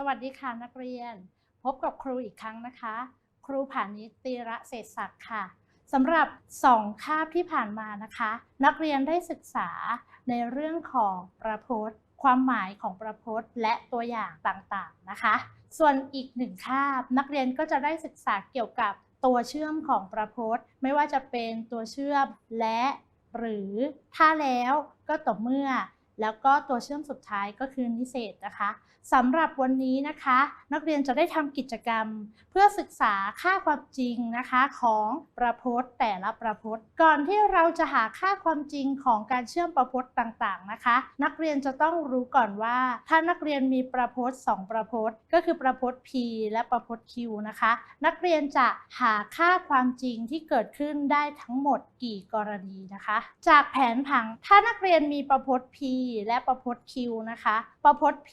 สวัสดีค่ะนักเรียน พบกับครูอีกครั้งนะคะ ครูผานิตีระเศษศักดิ์ค่ะสำหรับ 2 คาบที่ผ่านมานะคะ นักเรียนได้ศึกษาในเรื่องของประพจน์ ความหมายของประพจน์ และตัวอย่างต่างๆนะคะ ส่วนอีกหนึ่งคาบ นักเรียนก็จะได้ศึกษาเกี่ยวกับตัวเชื่อมของประพจน์ ไม่ว่าจะเป็นตัวเชื่อมและหรือถ้าแล้วก็ต่อเมื่อ แล้วก็ตัวเชื่อมสุดท้ายก็คือนิเศษนะคะ สำหรับวันนี้นะคะ นักเรียนจะได้ทำกิจกรรม เพื่อศึกษาค่าความจริงนะคะของประพจน์แต่ละประพจน์ ก่อนที่เราจะหาค่าความจริงของการเชื่อมประพจน์ต่างๆนะคะ นักเรียนจะต้องรู้ก่อนว่า ถ้านักเรียนมีประพจน์ 2 ประพจน์ ก็คือประพจน์ P และประพจน์ Q นะคะ นักเรียนจะหาค่าความจริงที่เกิดขึ้นได้ทั้งหมดกี่กรณีนะคะ จากแผนผังถ้านักเรียนมีประพจน์ P และประพจน์ Q นะคะ ประพจน์ P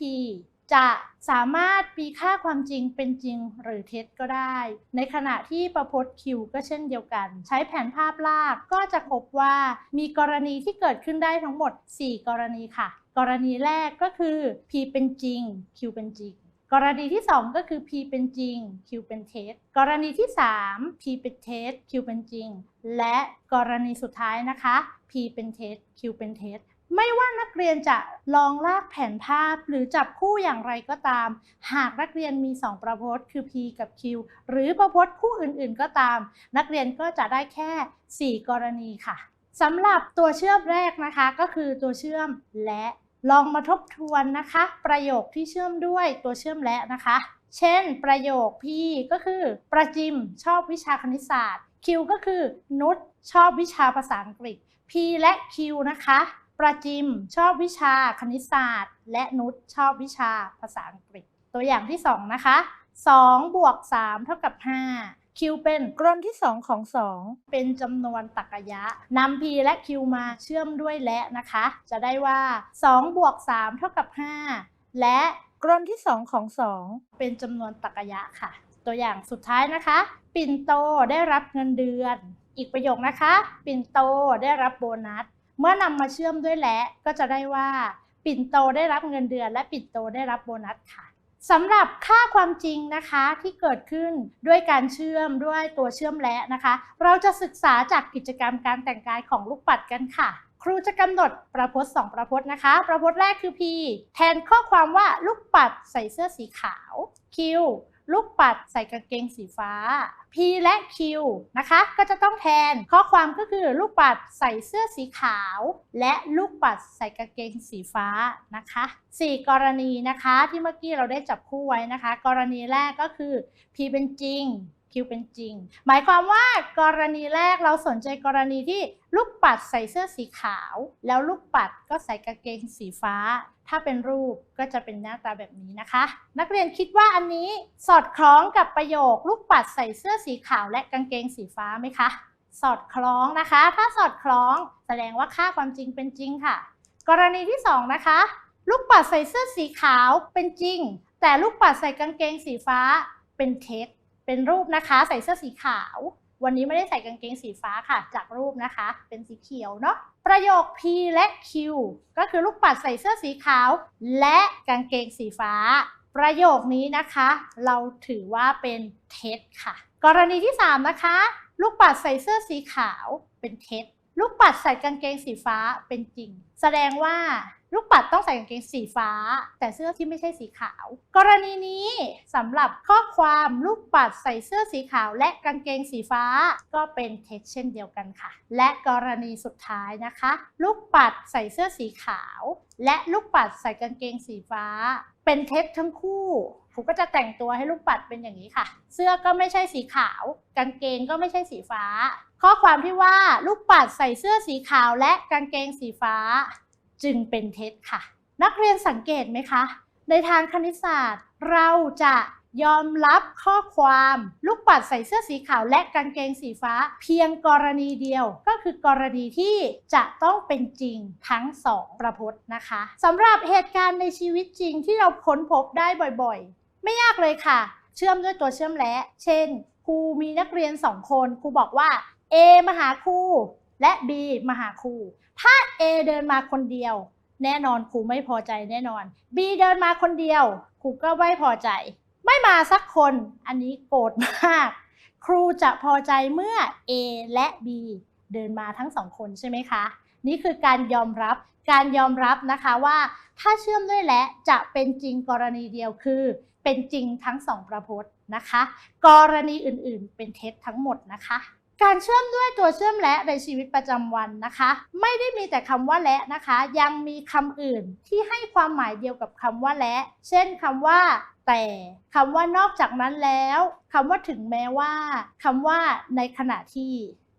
จะสามารถมีค่าความจริงเป็นจริงหรือเท็จก็ได้ ในขณะที่ประพจน์ Q ก็เช่นเดียวกัน ใช้แผนภาพลากก็จะพบว่ามีกรณีที่เกิดขึ้นได้ทั้งหมด 4 กรณีค่ะ กรณีแรกก็คือ P เป็นจริง Q เป็นจริงกรณีที่ 2 ก็คือ P เป็นจริง Q เป็นเท็จ กรณีที่ 3 P เป็นเท็จ Q เป็นจริง และกรณีสุดท้ายนะคะ P เป็นเท็จ Q เป็นเท็จ ไม่ว่านักเรียนจะลองลากแผนภาพหรือจับคู่อย่างไรก็ตาม หากนักเรียนมี 2 ประพจน์คือ P กับ Q หรือประพจน์คู่อื่นๆก็ตาม นักเรียนก็จะได้แค่ 4 กรณีค่ะสำหรับตัวเชื่อมแรกนะคะก็คือตัวเชื่อมและลองมาทบทวนนะคะ ประโยคที่เชื่อมด้วยตัวเชื่อมและนะคะ เช่น ประโยค P ก็คือ ประจิมชอบวิชาคณิตศาสตร์ Q ก็คือนุชชอบวิชาภาษาอังกฤษ P และ Q นะคะ ประจิมชอบวิชาคณิตศาสตร์ และนุชชอบวิชาภาษาอังกฤษ ตัวอย่างที่ 2 นะคะ 2 บวก 3 เท่ากับ 5 Q เป็นกรนที่ 2 ของ 2 เป็นจำนวนตรรกะนำ P และ Q มาเชื่อมด้วยและนะคะ จะได้ว่า 2 บวก 3 เท่ากับ 5 และกรนที่ 2 ของ 2 เป็นจำนวนตรรกยะค่ะ ตัวอย่างสุดท้ายนะคะ ปิ่นโตได้รับเงินเดือน อีกประโยคนะคะ ปิ่นโตได้รับโบนัส เมื่อนำมาเชื่อมด้วยและก็จะได้ว่า ปิ่นโตได้รับเงินเดือน และปิ่นโตได้รับโบนัสค่ะสำหรับค่าความจริงนะคะที่เกิดขึ้นด้วยการเชื่อมด้วยตัวเชื่อมและนะคะ เราจะศึกษาจากกิจกรรมการแต่งกายของลูกปัดกันค่ะ ครูจะกำหนดประพจน์2ประพจน์นะคะ ประพจน์แรกคือ P แทนข้อความว่าลูกปัดใส่เสื้อสีขาว Q ลูกปัดใส่กางเกงสีฟ้า P และ Q นะคะ ก็จะต้องแทน ข้อความก็คือลูกปัดใส่เสื้อสีขาว และลูกปัดใส่กางเกงสีฟ้านะคะ 4 กรณีนะคะที่เมื่อกี้เราได้จับคู่ไว้นะคะ กรณีแรกก็คือ P เป็นจริง Q เป็นจริง หมายความว่ากรณีแรกเราสนใจกรณีที่ลูกปัดใส่เสื้อสีขาว แล้วลูกปัดก็ใส่กางเกงสีฟ้า ถ้าเป็นรูปก็จะเป็นหน้าตาแบบนี้นะคะ นักเรียนคิดว่าอันนี้สอดคล้องกับประโยค ลูกปัดใส่เสื้อสีขาวและกางเกงสีฟ้าไหมคะ สอดคล้องนะคะ ถ้าสอดคล้องแสดงว่าค่าความจริงเป็นจริงค่ะ กรณีที่ 2 นะคะ ลูกปัดใส่เสื้อสีขาวเป็นจริง แต่ลูกปัดใส่กางเกงสีฟ้าเป็นเท็จ เป็นรูปนะคะ ใส่เสื้อสีขาว วันนี้ไม่ได้ใส่กางเกงสีฟ้าค่ะ จากรูปนะคะ เป็นสีเขียวเนาะประโยค P และ Q ก็คือลูกปัดใส่เสื้อสีขาว และกางเกงสีฟ้า ประโยคนี้นะคะ เราถือว่าเป็นเท็จค่ะ กรณีที่ 3 นะคะ ลูกปัดใส่เสื้อสีขาวเป็นเท็จลูกปัดใส่กางเกงสีฟ้าเป็นจริง แสดงว่า ลูกปัดต้องใส่กางเกงสีฟ้า แต่เสื้อที่ไม่ใช่สีขาว กรณีนี้สำหรับข้อความลูกปัดใส่เสื้อสีขาว และกางเกงสีฟ้าก็เป็นเท็จเช่นเดียวกันค่ะ และกรณีสุดท้ายนะคะ ลูกปัดใส่เสื้อสีขาว และลูกปัดใส่กางเกงสีฟ้า เป็นเท็จทั้งคู่ครูก็จะแต่งตัวให้ลูกปัดเป็นอย่างนี้ค่ะ เสื้อก็ไม่ใช่สีขาว กางเกงก็ไม่ใช่สีฟ้า ข้อความที่ว่าลูกปัดใส่เสื้อสีขาวและกางเกงสีฟ้า จึงเป็นเท็จค่ะ นักเรียนสังเกตไหมคะ ในทางคณิตศาสตร์ เราจะยอมรับข้อความลูกปัดใส่เสื้อสีขาวและกางเกงสีฟ้า เพียงกรณีเดียวก็คือกรณีที่จะต้องเป็นจริงทั้งสองประพจน์นะคะสำหรับเหตุการณ์ในชีวิตจริงที่เราค้นพบได้บ่อยๆ ไม่ยากเลยค่ะ เชื่อมด้วยตัวเชื่อมและ เช่นครูมีนักเรียนสองคนครูบอกว่า A มาหาครูและ B มาหาครู ถ้า A เดินมาคนเดียว แน่นอนครูไม่พอใจแน่นอน B เดินมาคนเดียวครูก็ไม่พอใจ ไม่มาสักคนอันนี้โกรธมาก ครูจะพอใจเมื่อ A และ B เดินมาทั้งสองคนใช่ไหมคะ นี่คือการยอมรับการยอมรับนะคะว่าถ้าเชื่อมด้วยและจะเป็นจริงกรณีเดียวคือ เป็นจริงทั้งสองประพจน์นะคะ กรณีอื่นๆ เป็นเท็จทั้งหมดนะคะ การเชื่อมด้วยตัวเชื่อมและในชีวิตประจำวันนะคะ ไม่ได้มีแต่คำว่าและนะคะ ยังมีคำอื่นที่ให้ความหมายเดียวกับคำว่าและ เช่นคำว่า แต่คำว่านอกจากนั้นแล้วคำว่าถึงแม้ว่าคำว่าในขณะที่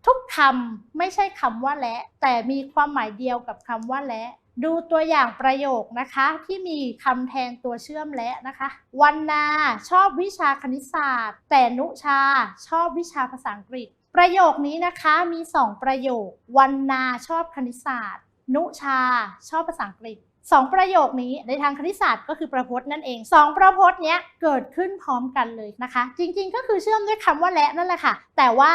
ทุกคำไม่ใช่คำว่าและ แต่มีความหมายเดียวกับคำว่าและดูตัวอย่างประโยคนะคะที่มีคำแทนตัวเชื่อมและนะคะ วันนาชอบวิชาคณิตศาสตร์ แต่นุชาชอบวิชาภาษาอังกฤษ ประโยคนี้นะคะมี 2 ประโยค วันนาชอบคณิตศาสตร์ นุชาชอบภาษาอังกฤษสองประโยคนี้ในทางคณิตศาสตร์ก็คือประพจน์นั่นเองสองประพจน์เนี้ยเกิดขึ้นพร้อมกันเลยนะคะ จริงๆ ก็คือเชื่อมด้วยคำว่าและนั่นแหละค่ะ แต่ว่า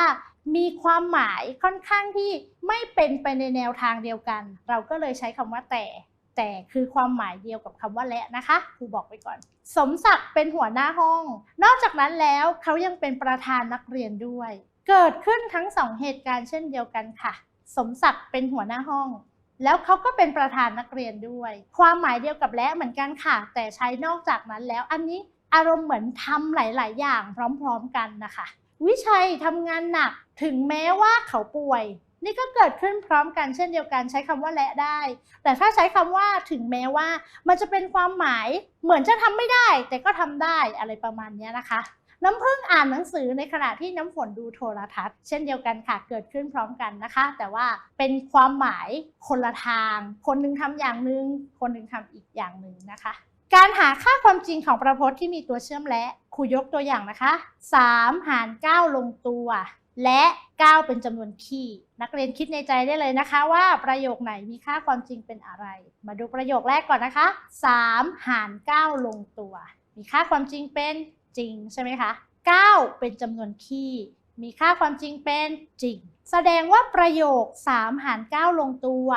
มีความหมายค่อนข้างที่ไม่เป็นไปในแนวทางเดียวกัน เราก็เลยใช้คำว่าแต่ แต่คือความหมายเดียวกับคำว่าและนะคะครูบอกไว้ก่อน สมศักดิ์เป็นหัวหน้าห้อง นอกจากนั้นแล้วเขายังเป็นประธานนักเรียนด้วย เกิดขึ้นทั้งสองเหตุการณ์เช่นเดียวกันค่ะ สมศักดิ์เป็นหัวหน้าห้อง แล้วเขาก็เป็นประธานนักเรียนด้วย ความหมายเดียวกับและเหมือนกันค่ะ แต่ใช้นอกจากนั้นแล้วอันนี้อารมณ์เหมือนทำหลาย ๆ อย่างพร้อม ๆ กันนะคะ วิชัยทำงานหนักถึงแม้ว่าเขาป่วย นี่ก็เกิดขึ้นพร้อมกันเช่นเดียวกันใช้คำว่าและได้ แต่ถ้าใช้คำว่าถึงแม้ว่า มันจะเป็นความหมายเหมือนจะทำไม่ได้ แต่ก็ทำได้อะไรประมาณนี้นะคะ น้ำพึ่งอ่านหนังสือในขณะที่น้ำฝนดูโทรทัศน์ เช่นเดียวกันค่ะเกิดขึ้นพร้อมกันนะคะ แต่ว่าเป็นความหมายคนละทาง คนหนึงทำอย่างหนึ่งคนหนึงทำอีกอย่างหนึ่งนะคะการหาค่าความจริงของประพจน์ที่มีตัวเชื่อมและครูยกตัวอย่างนะคะ 3 หาร 9 ลงตัว และ 9 เป็นจำนวนคี่ นักเรียนคิดในใจได้เลยนะคะ ว่าประโยคไหนมีค่าความจริงเป็นอะไร มาดูประโยคแรกก่อนนะคะ 3 หาร 9 ลงตัว มีค่าความจริงเป็น จริงใช่ไหมคะ 9 เป็นจำนวนคี่ มีค่าความจริงเป็นจริง แสดงว่าประโยค 3 หาร 9 ลงตัว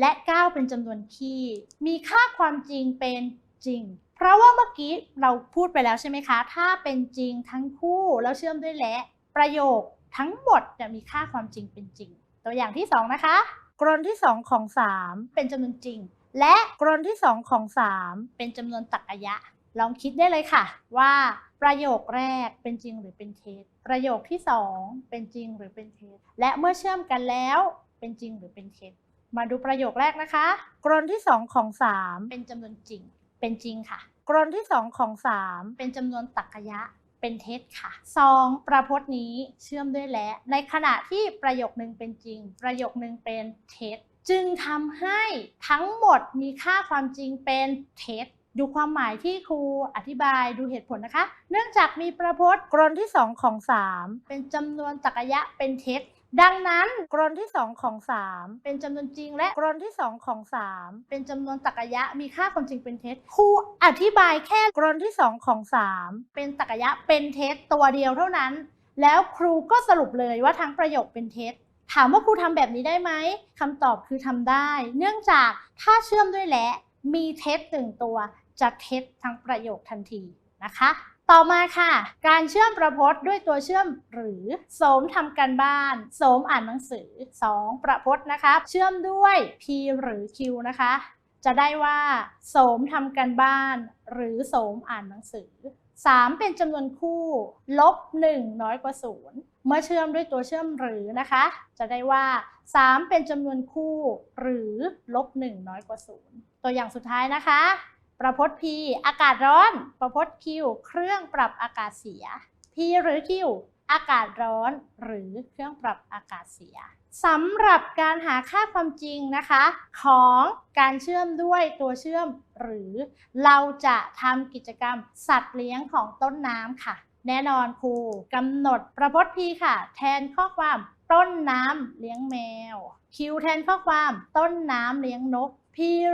และ 9 เป็นจำนวนคี่ มีค่าความจริงเป็นจริง เพราะว่าเมื่อกี้เราพูดไปแล้วใช่ไหมคะ ถ้าเป็นจริงทั้งคู่แล้วเชื่อมด้วยและ ประโยคทั้งหมดจะมีค่าความจริงเป็นจริง ตัวอย่างที่ 2 นะคะ กรณที่ 2 ของ 3 เป็นจำนวนจริง และกรณที่ 2 ของ 3 เป็นจำนวนตรรกะ ลองคิดได้เลยค่ะ ว่าประโยคแรกเป็นจริงหรือเป็นเท็จประโยคที่ 2 เป็นจริงหรือเป็นเท็จและเมื่อเชื่อมกันแล้วเป็นจริงหรือเป็นเท็จมาดูประโยคแรกนะคะ กรณที่ 2 ของ 3 เป็นจำนวนจริง เป็นจริงค่ะ กรณที่ 2 ของ 3 เป็นจำนวนตรรกะเป็นเท็จค่ะสองประพจน์นี้เชื่อมด้วยและ ในขณะที่ประโยคหนึ่งเป็นจริง ประโยคหนึ่งเป็นเท็จจึงทำให้ทั้งหมดมีค่าความจริงเป็นเท็จ ดูความหมายที่ครูอธิบายดูเหตุผลนะคะ เนื่องจากมีประพจน์กรณที่ 2 ของ 3 เป็นจำนวนตรรกะเป็นเท็จดังนั้นกรณที่ 2 ของ 3 เป็นจำนวนจริงและกรณที่ 2 ของ 3 เป็นจำนวนตรรกะมีค่าความจริงเป็นเท็จครูอธิบายแค่กรณที่ 2 ของ 3 เป็นตรรกะเป็นเท็จตัวเดียวเท่านั้น แล้วครูก็สรุปเลยว่าทั้งประโยคเป็นเท็จถามว่าครูทำแบบนี้ได้ไหมคำตอบคือทำได้ เนื่องจากถ้าเชื่อมด้วยและมีเท็จหนึ่งตัว จะเท็จทั้งประโยคทันทีนะคะ ต่อมาค่ะ การเชื่อมประพจน์ด้วยตัวเชื่อมหรือโสมทำการบ้านโสมอ่านหนังสือ 2 ประพจน์นะคะเชื่อมด้วย p หรือ q นะคะ จะได้ว่าโสมทำการบ้าน หรือโสมอ่านหนังสือ 3 เป็นจำนวนคู่ลบ1น้อยกว่า 0 เมื่อเชื่อมด้วยตัวเชื่อมหรือนะคะ จะได้ว่า 3 เป็นจำนวนคู่ หรือลบ1น้อยกว่า 0 ตัวอย่างสุดท้ายนะคะ ประพจน์ P อากาศร้อน ประพจน์ Q เครื่องปรับอากาศเสีย P หรือ Q อากาศร้อน หรือเครื่องปรับอากาศเสียสำหรับการหาค่าความจริงนะคะ ของการเชื่อมด้วยตัวเชื่อม หรือเราจะทำกิจกรรมสัตว์เลี้ยงของต้นน้ำค่ะ แน่นอนครูกำหนดประพจน์ P ค่ะ แทนข้อความต้นน้ำเลี้ยงแมว Q แทนข้อความต้นน้ำเลี้ยงนก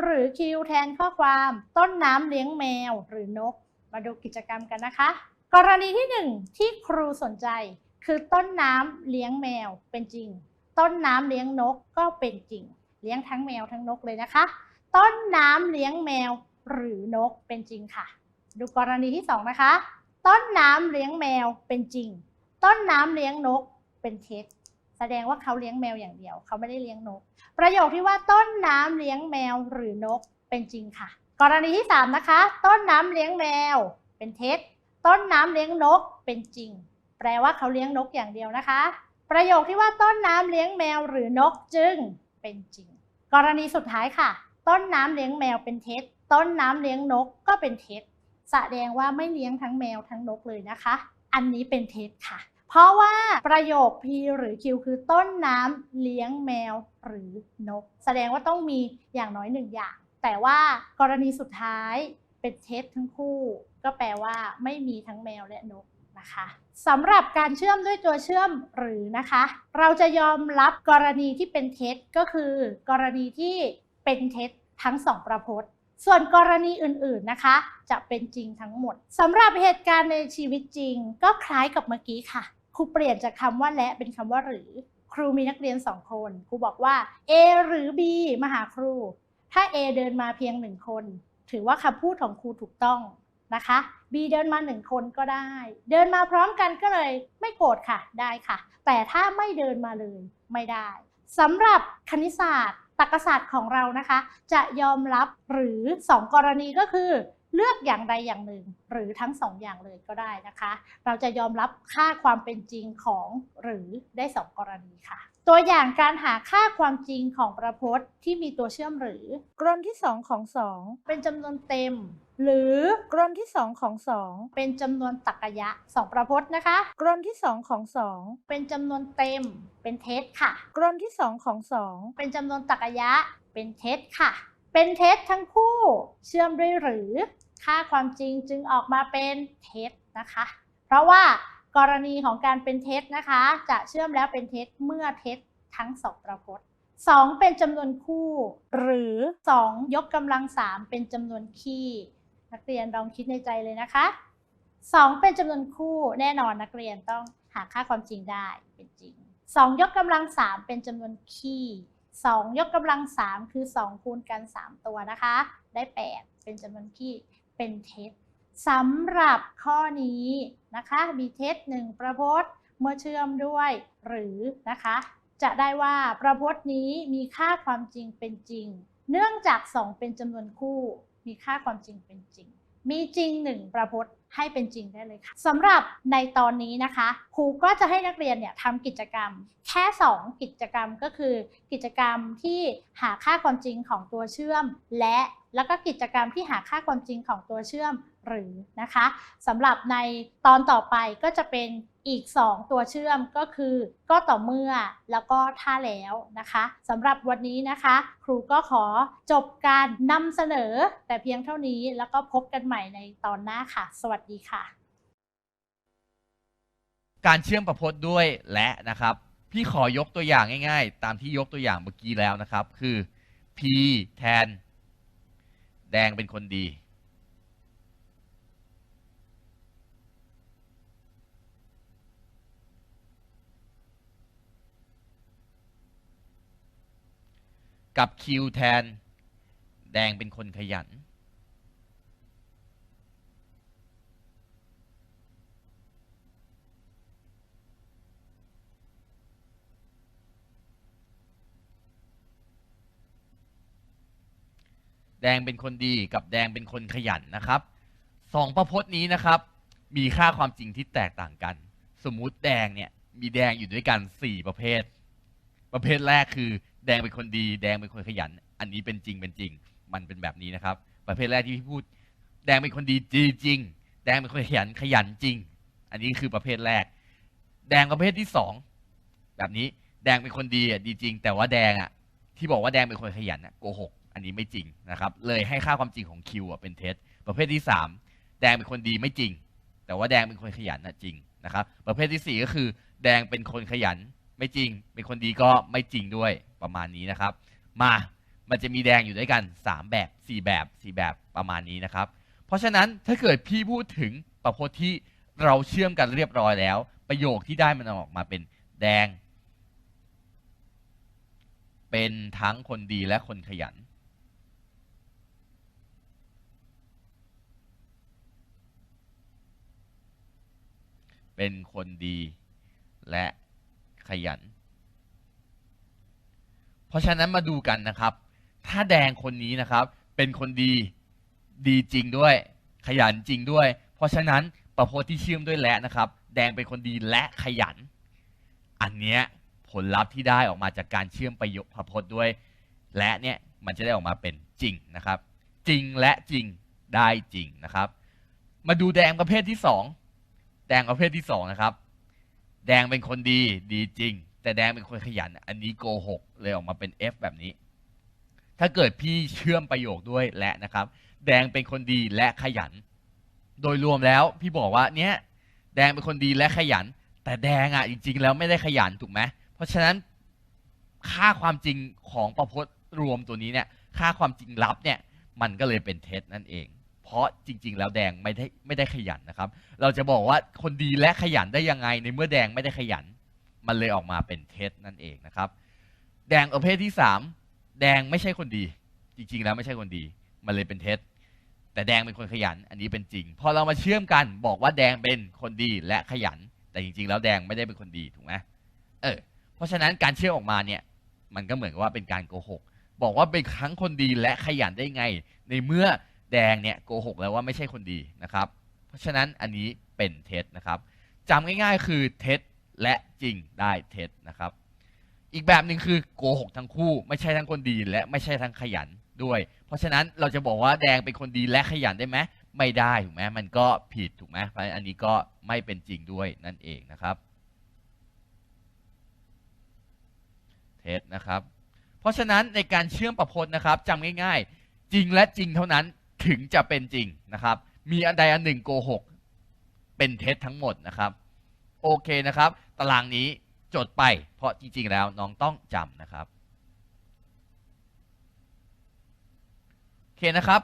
หรือ Q แทนข้อความ ต้นน้ำเลี้ยงแมวหรือนก มาดูกิจกรรมกันนะคะ กรณีที่ 1 ที่ครูสนใจ คือต้นน้ำเลี้ยงแมวเป็นจริง ต้นน้ำเลี้ยงนกก็เป็นจริง เลี้ยงทั้งแมวทั้งนกเลยนะคะ ต้นน้ำเลี้ยงแมวหรือนกเป็นจริงค่ะ ดูกรณีที่สองนะคะ ต้นน้ำเลี้ยงแมวเป็นจริง ต้นน้ำเลี้ยงนกเป็นเท็จ แสดงว่าเขาเลี้ยงแมวอย่างเดียว เขาไม่ได้เลี้ยงนก ประโยคที่ว่าต้นน้ำเลี้ยงแมวหรือนกเป็นจริงค่ะ กรณีที่สามนะคะ ต้นน้ำเลี้ยงแมว เป็นเท็จ ต้นน้ำเลี้ยงนกเป็นจริง แปลว่าเขาเลี้ยงนกอย่างเดียวนะคะ ประโยคที่ว่าต้นน้ำเลี้ยงแมวหรือนกจึง เป็นจริง กรณีสุดท้ายค่ะ ต้นน้ำเลี้ยงแมวเป็นเท็จ ต้นน้ำเลี้ยงนกก็เป็นเท็จ แสดงว่าไม่เลี้ยงทั้งแมวทั้งนกเลยนะคะ อันนี้เป็นเท็จค่ะ เพราะว่าประโยค P หรือ Q คือต้นน้ำเลี้ยงแมวหรือนก แสดงว่าต้องมีอย่างน้อยหนึ่งอย่าง แต่ว่ากรณีสุดท้ายเป็นเท็จทั้งคู่ ก็แปลว่าไม่มีทั้งแมวและนกนะคะสำหรับการเชื่อมด้วยตัวเชื่อมหรือนะคะ เราจะยอมรับกรณีที่เป็นเท็จก็คือ กรณีที่เป็นเท็จทั้งสองประพจน์ส่วนกรณีอื่นๆนะคะ จะเป็นจริงทั้งหมดสำหรับเหตุการณ์ในชีวิตจริงก็คล้ายกับเมื่อกี้ค่ะ ครูเปลี่ยนจากคำว่าและเป็นคำว่าหรือ ครูมีนักเรียนสองคนครูบอกว่า A หรือ B มาหาครู ถ้า A เดินมาเพียงหนึ่งคน ถือว่าคำพูดของครูถูกต้องนะคะ B เดินมาหนึ่งคนก็ได้ เดินมาพร้อมกันก็เลยไม่โกรธค่ะได้ค่ะ แต่ถ้าไม่เดินมาเลยไม่ได้สำหรับคณิตศาสตร์ตรรกศาสตร์ของเรานะคะ จะยอมรับหรือ 2 กรณีก็คือ เลือกอย่างใดอย่างหนึ่ง หรือทั้งสองอย่างเลยก็ได้นะคะ เราจะยอมรับค่าความเป็นจริงของหรือได้2กรณีค่ะ ตัวอย่างการหาค่าความจริงของประพจน์ที่มีตัวเชื่อมหรือกรนที่ 2 ของเป็นจำนวนเต็ม หรือ2กรนที่ 2 ของเป็นจำนวนตรรกะสองประพจน์นะคะ2กรนที่ 2 ของเป็นจำนวนเต็ม เป็นเท็จค่ะ2กรนที่ 2 ของเป็นจำนวนตรรกะเป็นเท็จค่ะเป็นเท็จทั้งคู่ เชื่อมด้วยหรือ ค่าความจริงจึงออกมาเป็นเท็จนะคะ เพราะว่ากรณีของการเป็นเท็จนะคะ จะเชื่อมแล้วเป็นเท็จเมื่อเท็จทั้งสองประพจน์สองเป็นจำนวนคู่ หรือสองยกกำลังสามเป็นจำนวนคี่ นักเรียนลองคิดในใจเลยนะคะสองเป็นจำนวนคู่แน่นอนนักเรียนต้องหาค่าความจริงได้เป็นจริงสองยกกำลังสามเป็นจำนวนคี่สองยกกำลังสามคือสองคูณกันสามตัวนะคะ ได้แปดเป็นจำนวนคี่ เป็นเท็จสำหรับข้อนี้นะคะมีเท็จหนึ่งประพจน์เมื่อเชื่อมด้วยหรือนะคะ จะได้ว่าประพจน์นี้มีค่าความจริงเป็นจริง เนื่องจาก 2 เป็นจำนวนคู่ มีค่าความจริงเป็นจริง มีจริง 1 ประพจน์ให้เป็นจริงได้เลยค่ะสำหรับในตอนนี้นะคะครูก็จะให้นักเรียนเนี่ยทำกิจกรรม แค่ 2 กิจกรรมก็คือ กิจกรรมที่หาค่าความจริงของตัวเชื่อม และ แล้วก็กิจกรรมที่หาค่าความจริงของตัวเชื่อมหรือนะคะสำหรับในตอนต่อไปก็จะเป็นอีก 2 ตัวเชื่อมก็คือ ก็ต่อเมื่อแล้วก็ถ้าแล้วนะคะสำหรับวันนี้นะคะ ครูก็ขอจบการนำเสนอแต่เพียงเท่านี้แล้วก็พบกันใหม่ในตอนหน้าค่ะ สวัสดีค่ะ การเชื่อมประพจน์ด้วยและนะครับ พี่ขอยกตัวอย่างง่าย ๆ ตามที่ยกตัวอย่างเมื่อกี้แล้วนะครับ คือ P แทน แดงเป็นคนดี กับคิวแทน แดงเป็นคนขยัน แดงเป็นคนดีกับแดงเป็นคนขยันนะครับสองประพจน์นี้นะครับ มีค่าความจริงที่แตกต่างกัน สมมุติแดงเนี่ยมีแดงอยู่ด้วยกันสี่ประเภท ประเภทแรกคือ แดงเป็นคนดี แดงเป็นคนขยัน อันนี้เป็นจริงเป็นจริง มันเป็นแบบนี้นะครับ ประเภทแรกที่พี่พูด แดงเป็นคนดีจริงจริงแดงเป็นคนขยันขยันจริง อันนี้คือประเภทแรก แดงประเภทที่สองแบบนี้แดงเป็นคนดีอะดีจริง แต่ว่าแดงอะที่บอกว่าแดงเป็นคนขยันอะโกหก อันนี้ไม่จริงนะครับ เลยให้ค่าความจริงของคิวอะเป็นเท็จประเภทที่สามแดงเป็นคนดีไม่จริง แต่ว่าแดงเป็นคนขยันนะจริงนะครับ ประเภทที่สี่ก็คือ แดงเป็นคนขยันไม่จริง เป็นคนดีก็ไม่จริงด้วยประมาณนี้นะครับ มามันจะมีแดงอยู่ด้วยกันสามแบบสี่แบบสี่แบบประมาณนี้นะครับ เพราะฉะนั้นถ้าเกิดพี่พูดถึงประพจน์ที่เราเชื่อมกันเรียบร้อยแล้ว ประโยคที่ได้มันออกมาเป็นแดง เป็นทั้งคนดีและคนขยัน เป็นคนดีและขยัน เพราะฉะนั้นมาดูกันนะครับ ถ้าแดงคนนี้นะครับ เป็นคนดีดีจริงด้วย ขยันจริงด้วย เพราะฉะนั้นประโพสที่เชื่อมด้วยและนะครับ แดงเป็นคนดีและขยัน อันเนี้ยผลลัพธ์ที่ได้ออกมาจากการเชื่อมประโยคประพจน์ด้วย และเนี่ยมันจะได้ออกมาเป็นจริงนะครับ จริงและจริงได้จริงนะครับ มาดูแดงประเภทที่สอง แดงประเภทที่สองนะครับ แดงเป็นคนดีดีจริง แต่แดงเป็นคนขยัน อันนี้โกหกเลยออกมาเป็น F แบบนี้ ถ้าเกิดพี่เชื่อมประโยคด้วยและนะครับ แดงเป็นคนดีและขยัน โดยรวมแล้วพี่บอกว่าเนี้ยแดงเป็นคนดีและขยัน แต่แดงอะจริง ๆ แล้วไม่ได้ขยันถูกไหมเพราะฉะนั้นค่าความจริงของประพจน์รวมตัวนี้เนี่ย ค่าความจริงลับเนี่ย มันก็เลยเป็นเท็จนั่นเอง เพราะจริง ๆ แล้วแดงไม่ได้ไม่ได้ขยันนะครับ เราจะบอกว่าคนดีและขยันได้ยังไงในเมื่อแดงไม่ได้ขยัน มันเลยออกมาเป็นเท็จนั่นเองนะครับ แดงประเภทที่สามแดงไม่ใช่คนดี จริง ๆ แล้วไม่ใช่คนดี มันเลยเป็นเท็จแต่แดงเป็นคนขยัน อันนี้เป็นจริง พอเรามาเชื่อมกันบอกว่าแดงเป็นคนดีและขยัน แต่จริง ๆ แล้วแดงไม่ได้เป็นคนดีถูกไหมเออ เพราะฉะนั้นการเชื่อมออกมาเนี่ย มันก็เหมือนกับว่าเป็นการโกหก บอกว่าเป็นทั้งคนดีและขยันได้ไง ในเมื่อ แดงเนี่ยโกหกแล้วว่าไม่ใช่คนดีนะครับ เพราะฉะนั้นอันนี้เป็นเท็จนะครับจำง่ายๆคือเท็จและจริงได้เท็จนะครับ อีกแบบหนึ่งคือโกหกทั้งคู่ ไม่ใช่ทั้งคนดีและไม่ใช่ทั้งขยันด้วย เพราะฉะนั้นเราจะบอกว่าแดงเป็นคนดีและขยันได้ไหมไม่ได้ถูกไหมมันก็ผิดถูกไหมเพราะฉะนั้นอันนี้ก็ไม่เป็นจริงด้วยนั่นเองนะครับเท็จนะครับ เพราะฉะนั้นในการเชื่อมประพจน์นะครับจำง่ายๆ จริงและจริงเท่านั้น ถึงจะเป็นจริงนะครับ มีอันใดอันหนึ่งโกหกเป็นเท็จทั้งหมดนะครับ โอเคนะครับ ตารางนี้จดไป เพราะจริง ๆ แล้วน้องต้องจำนะครับ โอเคนะครับ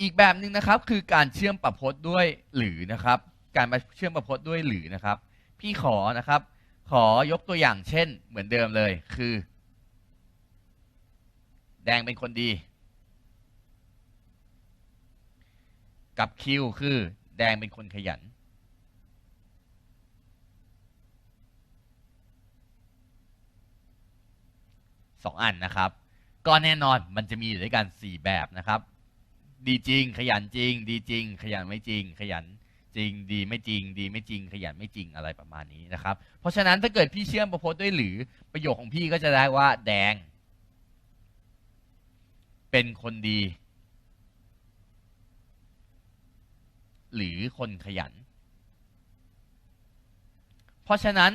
อีกแบบหนึ่งนะครับคือการเชื่อมประพจน์ด้วยหรือนะครับ การมาเชื่อมประพจน์ด้วยหรือนะครับ พี่ขอนะครับ ขอยกตัวอย่างเช่นเหมือนเดิมเลยคือ แดงเป็นคนดี กับคิวคือแดงเป็นคนขยัน สองอันนะครับ ก็แน่นอนมันจะมีอยู่ด้วยกันสี่แบบนะครับ ดีจริงขยันจริง ดีจริง ขยันไม่จริง ขยันจริง ดีไม่จริง ดีไม่จริง ขยันไม่จริงอะไรประมาณนี้นะครับ เพราะฉะนั้นถ้าเกิดพี่เชื่อมประพจน์ด้วยหรือประโยคของพี่ก็จะได้ว่าแดง เป็นคนดี หรือคนขยัน เพราะฉะนั้น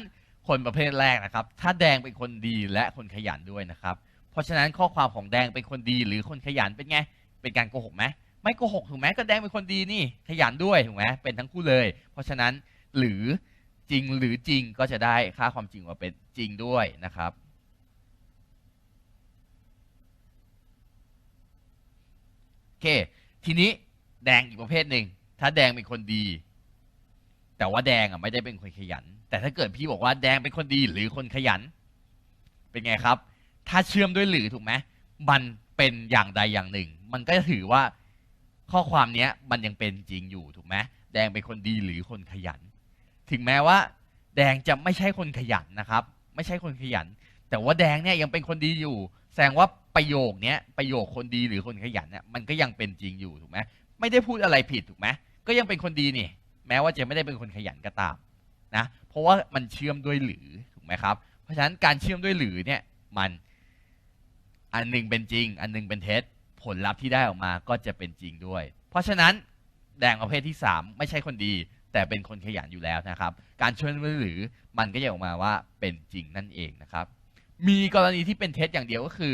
คนประเภทแรกนะครับ ถ้าแดงเป็นคนดีและคนขยันด้วยนะครับ เพราะฉะนั้นข้อความของแดงเป็นคนดีหรือคนขยันเป็นไง เป็นการโกหกไหมไม่โกหกถูกไหมก็แดงเป็นคนดีนี่ขยันด้วยถูกไหมเป็นทั้งคู่เลย เพราะฉะนั้นหรือจริงหรือจริงก็จะได้ค่าความจริงมาเป็นจริงด้วยนะครับโอเค ทีนี้แดงอีกประเภทหนึ่ง ถ้าแดงเป็นคนดี แต่ว่าแดงอะไม่ได้เป็นคนขยัน แต่ถ้าเกิดพี่บอกว่าแดงเป็นคนดีหรือคนขยัน เป็นไงครับ ถ้าเชื่อมด้วยหรือถูกไหมมันเป็นอย่างใดอย่างหนึ่ง มันก็จะถือว่าข้อความเนี้ยมันยังเป็นจริงอยู่ถูกไหมแดงเป็นคนดีหรือคนขยัน ถึงแม้ว่า แดงจะไม่ใช่คนขยันนะครับ ไม่ใช่คนขยัน แต่ว่าแดงเนี่ยยังเป็นคนดีอยู่ แสดงว่าประโยคเนี้ยประโยคคนดีหรือคนขยันเนี่ยมันก็ยังเป็นจริงอยู่ถูกไหม ไม่ได้พูดอะไรผิดถูกไหมก็ยังเป็นคนดีนี่ แม้ว่าจะไม่ได้เป็นคนขยันก็ตามนะเพราะว่ามันเชื่อมด้วยหรือถูกไหมครับ เพราะฉะนั้นการเชื่อมด้วยหรือเนี่ยมันอันหนึ่งเป็นจริง อันหนึงเป็นเท็จผลลัพธ์ที่ได้ออกมาก็จะเป็นจริงด้วย เพราะฉะนั้นแดงประเภทที่ 3 ไม่ใช่คนดี แต่เป็นคนขยันอยู่แล้วนะครับ การเชื่อมด้วยหรือมันก็จะออกมาว่าเป็นจริงนั่นเองนะครับ มีกรณีที่เป็นเท็จอย่างเดียวก็คือ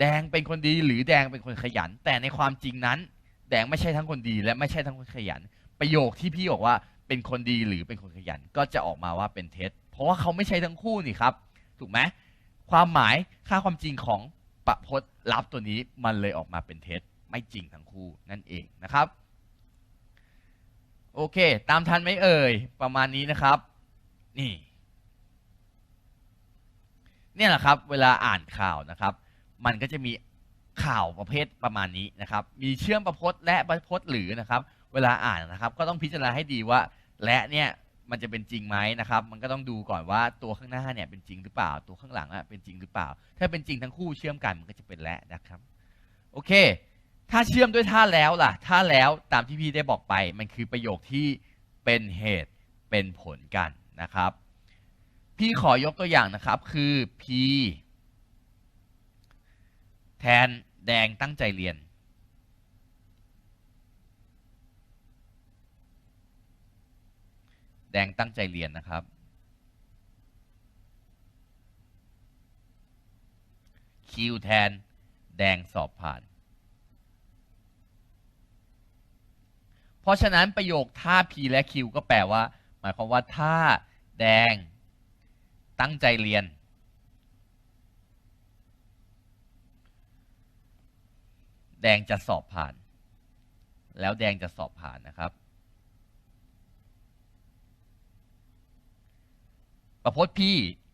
แดงเป็นคนดีหรือแดงเป็นคนขยัน แต่ในความจริงนั้น แดงไม่ใช่ทั้งคนดีและไม่ใช่ทั้งคนขยัน ประโยคที่พี่บอกว่าเป็นคนดีหรือเป็นคนขยันก็จะออกมาว่าเป็นเท็จ เพราะว่าเขาไม่ใช่ทั้งคู่นี่ครับ ถูกไหมความหมายค่าความจริงของประพจน์ลับตัวนี้มันเลยออกมาเป็นเท็จ ไม่จริงทั้งคู่นั่นเองนะครับ โอเค ตามทันไหมเอ่ย ประมาณนี้นะครับ นี่ เนี่ยแหละครับ เวลาอ่านข่าวนะครับ มันก็จะมี ข่าวประเภทประมาณนี้นะครับ มีเชื่อมประพจน์และประพจน์หรือนะครับ เวลาอ่านนะครับ ก็ต้องพิจารณาให้ดีว่า และเนี่ยมันจะเป็นจริงไหมนะครับ มันก็ต้องดูก่อนว่าตัวข้างหน้าเนี่ยเป็นจริงหรือเปล่า ตัวข้างหลังอะเป็นจริงหรือเปล่า ถ้าเป็นจริงทั้งคู่เชื่อมกันมันก็จะเป็นและนะครับ โอเค ถ้าเชื่อมด้วยท่าแล้วล่ะ ท่าแล้วตามที่พี่ได้บอกไป มันคือประโยคที่เป็นเหตุเป็นผลกันนะครับ พี่ขอยกตัวอย่างนะครับ คือ P แทน แดงตั้งใจเรียน แดงตั้งใจเรียนนะครับ คิวแทน แดงสอบผ่าน เพราะฉะนั้นประโยคถ้า P และ Q ก็แปลว่า หมายความว่าถ้าแดงตั้งใจเรียน แดงจะสอบผ่าน แล้วแดงจะสอบผ่านนะครับ ประพจน์ P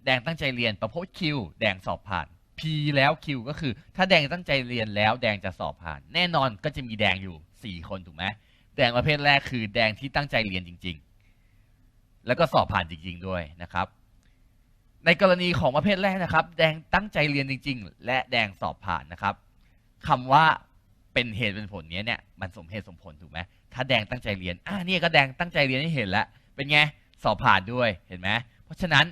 แดงตั้งใจเรียน ประพจน์ Q แดงสอบผ่าน P แล้ว Q ก็คือ ถ้าแดงตั้งใจเรียนแล้วแดงจะสอบผ่าน แน่นอนก็จะมีแดงอยู่ 4 คนถูกไหมแดงประเภทแรกคือแดงที่ตั้งใจเรียนจริง ๆ แล้วก็สอบผ่านจริง ๆ ด้วยนะครับ ในกรณีของประเภทแรกนะครับ แดงตั้งใจเรียนจริง ๆ และแดงสอบผ่านนะครับคำว่า เป็นเหตุเป็นผลเนี้ยเนี่ยมันสมเหตุสมผลถูกไหมถ้าแดงตั้งใจเรียนอ่านี่ก็แดงตั้งใจเรียนให้เห็นแล้วเป็นไงสอบผ่านด้วยเห็นไหมเพราะฉะนั้น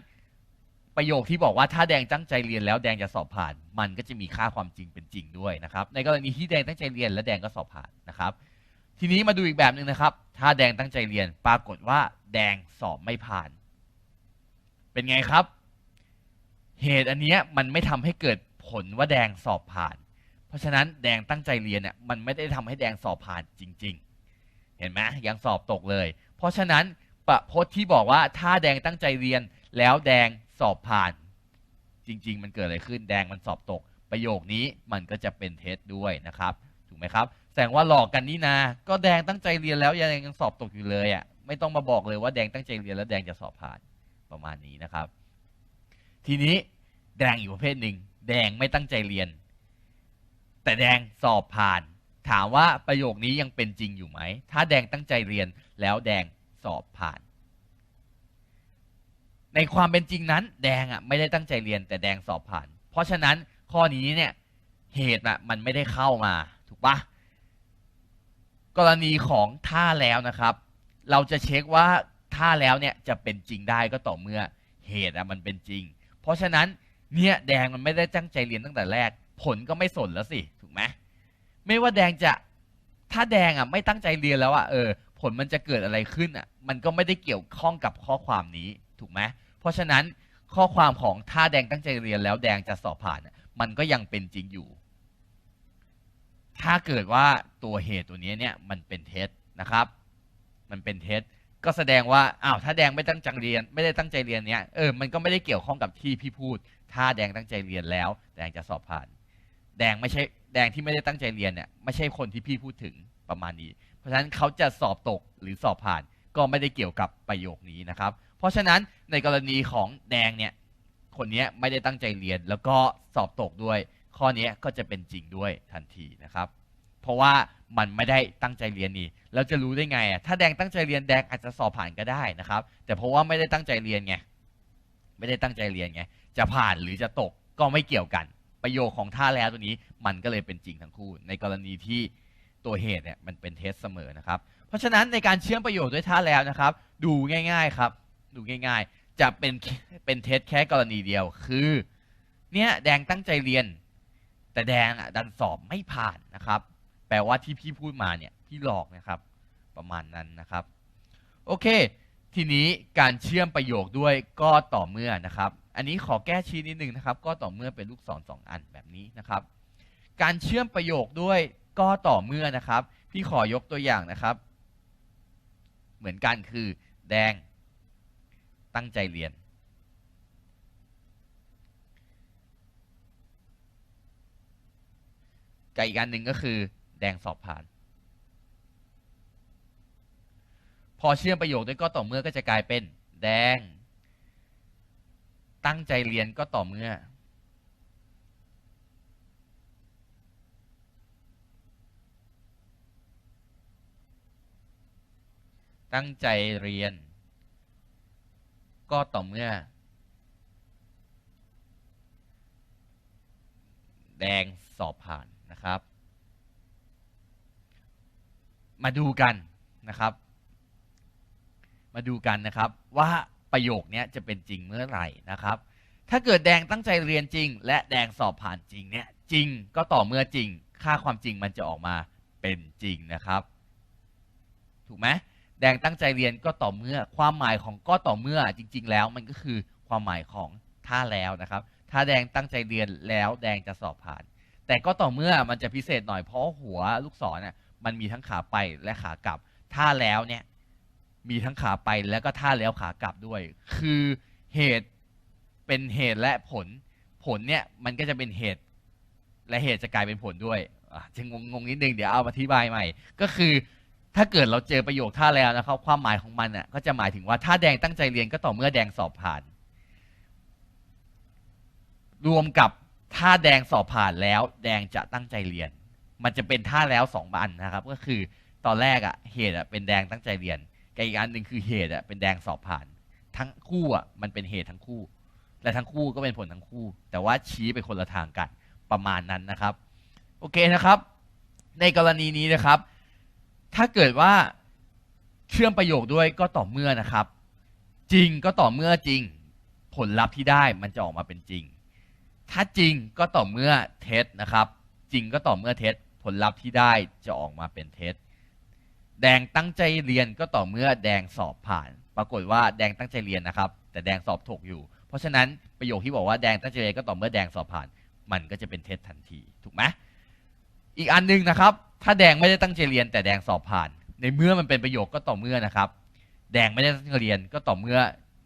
ประโยคที่บอกว่าถ้าแดงตั้งใจเรียนแล้วแดงจะสอบผ่าน มันก็จะมีค่าความจริงเป็นจริงด้วยนะครับ ในกรณีที่แดงตั้งใจเรียนและแดงก็สอบผ่านนะครับ ทีนี้มาดูอีกแบบหนึ่งนะครับ ถ้าแดงตั้งใจเรียนปรากฏว่า แดงสอบไม่ผ่าน เป็นไงครับ เหตุอันเนี้ยมันไม่ทำให้เกิดผลว่าแดงสอบผ่าน เพราะฉะนั้นแดงตั้งใจเรียนเนี่ยมันไม่ได้ทำให้แดงสอบผ่านจริง ๆ เห็นไหมยังสอบตกเลย เพราะฉะนั้นประพจน์ที่บอกว่าถ้าแดงตั้งใจเรียนแล้วแดงสอบผ่าน จริง ๆ มันเกิดอะไรขึ้นแดงมันสอบตก ประโยคนี้มันก็จะเป็นเท็จด้วยนะครับถูกไหมครับแสดงว่าหลอกกันนี่นา ก็แดงตั้งใจเรียนแล้วยังยังสอบตกอยู่เลยอะไม่ต้องมาบอกเลยว่าแดงตั้งใจเรียนแล้วแดงจะสอบผ่านประมาณนี้นะครับ ทีนี้แดงอีกประเภทหนึ่งแดงไม่ตั้งใจเรียน แต่แดงสอบผ่าน ถามว่าประโยคนี้ยังเป็นจริงอยู่ไหม ถ้าแดงตั้งใจเรียนแล้วแดงสอบผ่าน ในความเป็นจริงนั้น แดงอะไม่ได้ตั้งใจเรียน แต่แดงสอบผ่าน เพราะฉะนั้นข้อนี้เนี่ยเหตุอะมันไม่ได้เข้ามาถูกปะกรณีของท่าแล้วนะครับ เราจะเช็คว่าท่าแล้วเนี่ยจะเป็นจริงได้ก็ต่อเมื่อเหตุอะมันเป็นจริง เพราะฉะนั้นเนี่ยแดงมันไม่ได้ตั้งใจเรียนตั้งแต่แรก ผลก็ไม่สนแล้วสิถูกไหมไม่ว่าแดงจะถ้าแดงอะไม่ตั้งใจเรียนแล้วอะเออผลมันจะเกิดอะไรขึ้นอะมันก็ไม่ได้เกี่ยวข้องกับข้อความนี้ถูกไหมเพราะฉะนั้นข้อความของถ้าแดงตั้งใจเรียนแล้วแดงจะสอบผ่าน มันก็ยังเป็นจริงอยู่ ถ้าเกิดว่าตัวเหตุตัวนี้เนี่ยมันเป็นเท็จนะครับ มันเป็นเท็จก็แสดงว่าอ้าวถ้าแดงไม่ตั้งใจเรียน ไม่ได้ตั้งใจเรียนเนี้ยเออมันก็ไม่ได้เกี่ยวข้องกับที่พี่พูด ถ้าแดงตั้งใจเรียนแล้ว แดงจะสอบผ่าน แดงไม่ใช่แดงที่ไม่ได้ตั้งใจเรียนเนี่ยไม่ใช่คนที่พี่พูดถึงประมาณนี้ เพราะฉะนั้นเขาจะสอบตกหรือสอบผ่านก็ไม่ได้เกี่ยวกับประโยคนี้นะครับ เพราะฉะนั้นในกรณีของแดงเนี่ยคนนี้ไม่ได้ตั้งใจเรียนแล้วก็สอบตกด้วย ข้อนี้ก็จะเป็นจริงด้วยทันทีนะครับ เพราะว่ามันไม่ได้ตั้งใจเรียนนี่เราจะรู้ได้ไงอะถ้าแดงตั้งใจเรียนแดงอาจจะสอบผ่านก็ได้นะครับ แต่เพราะว่าไม่ได้ตั้งใจเรียนไงไม่ได้ตั้งใจเรียนไงจะผ่านหรือจะตกก็ไม่เกี่ยวกัน ประโยคของท่าแล้วตัวนี้มันก็เลยเป็นจริงทั้งคู่ ในกรณีที่ตัวเหตุเนี่ยมันเป็นเท็จเสมอนะครับ เพราะฉะนั้นในการเชื่อมประโยคด้วยท่าแล้วนะครับ ดูง่าย ๆครับ ดูง่าย ๆ จะเป็นเป็นเท็จแค่กรณีเดียวคือเนี่ยแดงตั้งใจเรียน แต่แดงอะดันสอบไม่ผ่านนะครับ แปลว่าที่พี่พูดมาเนี่ยพี่หลอกนะครับ ประมาณนั้นนะครับ โอเค ทีนี้การเชื่อมประโยคด้วยก็ต่อเมื่อนะครับ อันนี้ขอแก้ชีทนิดนึงนะครับ ก็ต่อเมื่อเป็นลูกศรสองอันแบบนี้นะครับ การเชื่อมประโยคด้วยก็ต่อเมื่อนะครับ พี่ขอยกตัวอย่างนะครับ เหมือนกันคือ แดง ตั้งใจเรียน กับอีกอันหนึ่งก็คือ แดงสอบผ่าน พอเชื่อมประโยคด้วยก็ต่อเมื่อก็จะกลายเป็น แดง ตั้งใจเรียนก็ต่อเมื่อ ตั้งใจเรียน ก็ต่อเมื่อ แดงสอบผ่านนะครับ มาดูกันนะครับ มาดูกันนะครับว่า ประโยคนี้จะเป็นจริงเมื่อไหร่นะครับ ถ้าเกิดแดงตั้งใจเรียนจริง และแดงสอบผ่านจริงเนี่ยจริงก็ต่อเมื่อจริง ค่าความจริงมันจะออกมาเป็นจริงนะครับ ถูกไหมแดงตั้งใจเรียนก็ต่อเมื่อความหมายของก็ต่อเมื่อจริง ๆ แล้วมันก็คือความหมายของถ้าแล้วนะครับ ถ้าแดงตั้งใจเรียนแล้วแดงจะสอบผ่าน แต่ก็ต่อเมื่อมันจะพิเศษหน่อยเพราะหัวลูกศรเนี่ยมันมีทั้งขาไปและขากลับ ถ้าแล้วเนี่ย มีทั้งขาไปแล้วก็ท่าแล้วขากลับด้วย คือเหตุเป็นเหตุและผล ผลเนี่ยมันก็จะเป็นเหตุ และเหตุจะกลายเป็นผลด้วยจะงงงๆนิดนึงเดี๋ยวเอาอธิบายใหม่ ก็คือถ้าเกิดเราเจอประโยคท่าแล้วนะครับ ความหมายของมันอะก็จะหมายถึงว่าถ้าแดงตั้งใจเรียนก็ต่อเมื่อแดงสอบผ่าน รวมกับถ้าแดงสอบผ่านแล้ว แดงจะตั้งใจเรียน มันจะเป็นท่าแล้วสองอันนะครับ ก็คือตอนแรกอะเหตุอะเป็นแดงตั้งใจเรียน กับอีกอันหนึ่งคือเหตุอะเป็นแดงสอบผ่าน ทั้งคู่อะมันเป็นเหตุทั้งคู่ และทั้งคู่ก็เป็นผลทั้งคู่ แต่ว่าชี้ไปคนละทางกันประมาณนั้นนะครับ โอเคนะครับ ในกรณีนี้นะครับ ถ้าเกิดว่าเชื่อมประโยคด้วยก็ต่อเมื่อนะครับ จริงก็ต่อเมื่อจริง ผลลัพธ์ที่ได้มันจะออกมาเป็นจริง ถ้าจริงก็ต่อเมื่อเท็จนะครับ จริงก็ต่อเมื่อเท็จผลลัพธ์ที่ได้จะออกมาเป็นเท็จ แดงตั้งใจเรียนก็ต่อเมื่อแดงสอบผ่าน ปรากฏว่าแดงตั้งใจเรียนนะครับ แต่แดงสอบถกอยู่ เพราะฉะนั้นประโยคที่บอกว่าแดงตั้งใจเรียนก็ต่อเมื่อแดงสอบผ่าน มันก็จะเป็นเท็จทันทีถูกไหมอีกอันหนึงนะครับ ถ้าแดงไม่ได้ตั้งใจเรียน แต่แดงสอบผ่าน ในเมื่อมันเป็นประโยคก็ต่อเมื่อนะครับ แดงไม่ได้ตั้งใจเรียนก็ต่อเมื่อ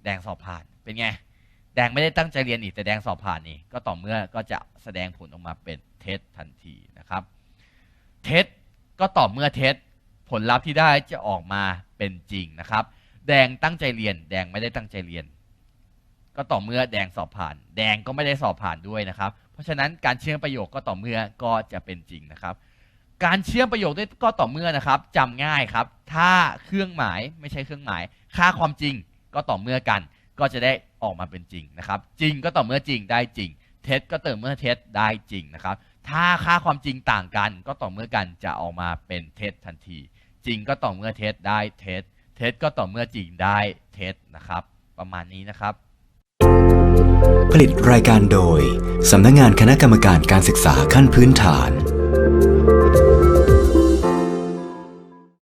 แดงสอบผ่านเป็นไงแดงไม่ได้ตั้งใจเรียนอีกแต่แดงสอบผ่านนี่ก็ต่อเมื่อก็จะแสดงผลออกมาเป็นเท็จทันทีนะครับ เท็จก็ต่อเมื่อเท็จ ผลลัพธ์ที่ได้จะออกมาเป็นจริงนะครับ แดงตั้งใจเรียน แดงไม่ได้ตั้งใจเรียน ก็ต่อเมื่อแดงสอบผ่าน แดงก็ไม่ได้สอบผ่านด้วยนะครับ เพราะฉะนั้นการเชื่อมประโยคก็ต่อเมื่อก็จะเป็นจริงนะครับ การเชื่อมประโยคด้วยก็ต่อเมื่อนะครับจำง่ายครับ ถ้าเครื่องหมายไม่ใช่เครื่องหมาย ค่าความจริงก็ต่อเมื่อกัน ก็จะได้ออกมาเป็นจริงนะครับ จริงก็ต่อเมื่อจริงได้จริง เท็จก็ต่อเมื่อเท็จได้จริงนะครับ ถ้าค่าความจริงต่างกัน ก็ต่อเมื่อกันจะออกมาเป็นเท็จทันที จริงก็ต่อเมื่อเท็จได้เท็จเท็จก็ต่อเมื่อจริงได้เท็จนะครับ ประมาณนี้นะครับ ผลิตรายการโดย สำนักงงานคณะกรรมการการศึกษาขั้นพื้นฐาน